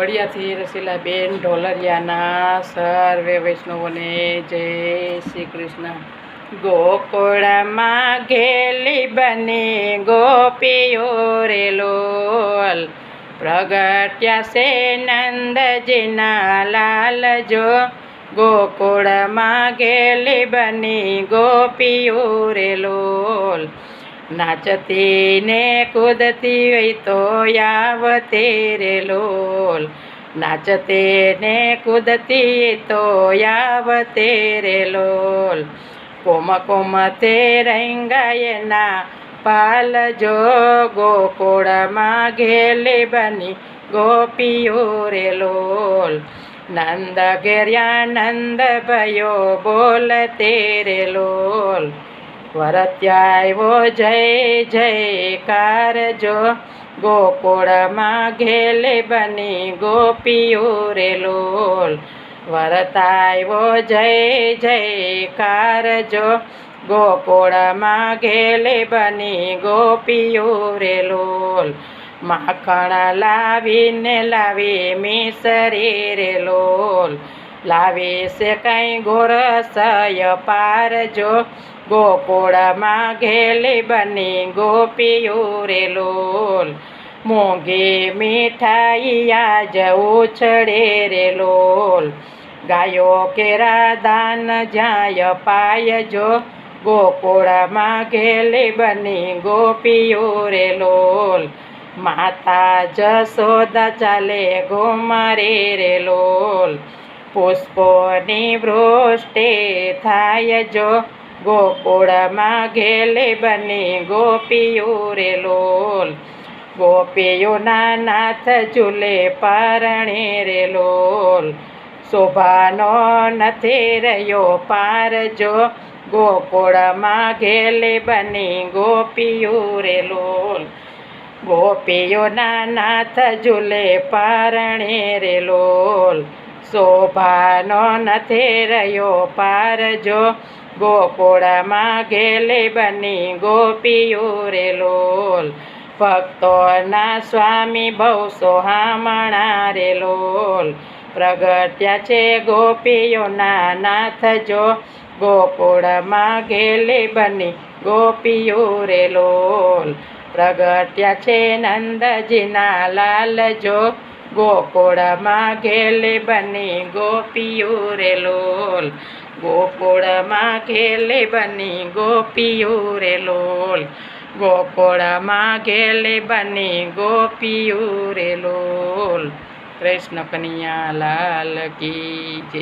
વડિયાથી રસીલાબેન ઢોલરિયાના સર્વે વૈષ્ણવોને જય શ્રી કૃષ્ણ. ગોકુળમાં ઘેલી બની ગોપીઓ રે લોલ. પ્રગટ્યા સે નંદજીના લાલ જો ગોકુળમાં ઘેલી બની ગોપીઓ રે લોલ. નાચતી ને કૂદતી હોય તો યાવતે રે લોલ. નાચતે ને કૂદતી તો યાવતે રે લોલ. કોમ કોમ તે રંગાયના પાલ જો ગોકુળમાં ઘેલી બની ગોપીઓ રે લોલ. નંદ ગેર્યા નંદ ભયો બોલતે રે લોલ. વરત્યાયો જય, જયકાર જો. ગોકુળમાં ઘેલે બની ગોપીઓ રે લોલ. વરતાયો જય, જયકાર જો. ગોકુળમાં ઘેલે બની ગોપીઓ રે લોલ. માખણ લાવીને લાવી મિસરી રે લોલ. લાવી છે કઈ ગોરસય પારજો ગોકુળમાં ઘેલી બની ગોપીઓ રે લોલ. મોંઘી મીઠાઈ આજ ઉછળે રે લોલ. ગાયો કેરા દાન જાય પાયજો ગોકુળમાં ઘેલી બની ગોપીઓ રે લોલ. માતા જસોદા ચાલે ગોમારે રે લોલ. પુષ્પોની વૃષ્ટિ થાય જો ગોકુળમાં ઘેલે બની ગોપીઓ રે લોલ. ગોપીઓના નાથ ઝૂલે પરણે રે લોલ. શોભાનો નથી રહ્યો પાર જો ગોકુળમાં ઘેલે બની ગોપીઓ રે લોલ. ગોપીઓના નાથ ઝૂલે પરણે રે લોલ. શોભાનો નથી રહ્યો, પાર જો ગોકુળમાં ઘેલે બની ગોપીઓ રે લોલ. ભક્તોના સ્વામી બહુ સોહામણા રે લોલ. પ્રગટ્યા છે ગોપીઓના નાથ જો ગોકુળમાં ઘેલે બની ગોપીઓ રે લોલ. પ્રગટ્યા છે નંદજીના લાલ જો ગોકુળમાં ઘેલે બની ગોપીઓ રે લોલ ગોકુળમાં ઘેલે બની ગોપીઓ રે લોલ ગોકુળમાં ઘેલે બની ગોપીઓ રે લોલ. કૃષ્ણ કનૈયા લાલ કી જય.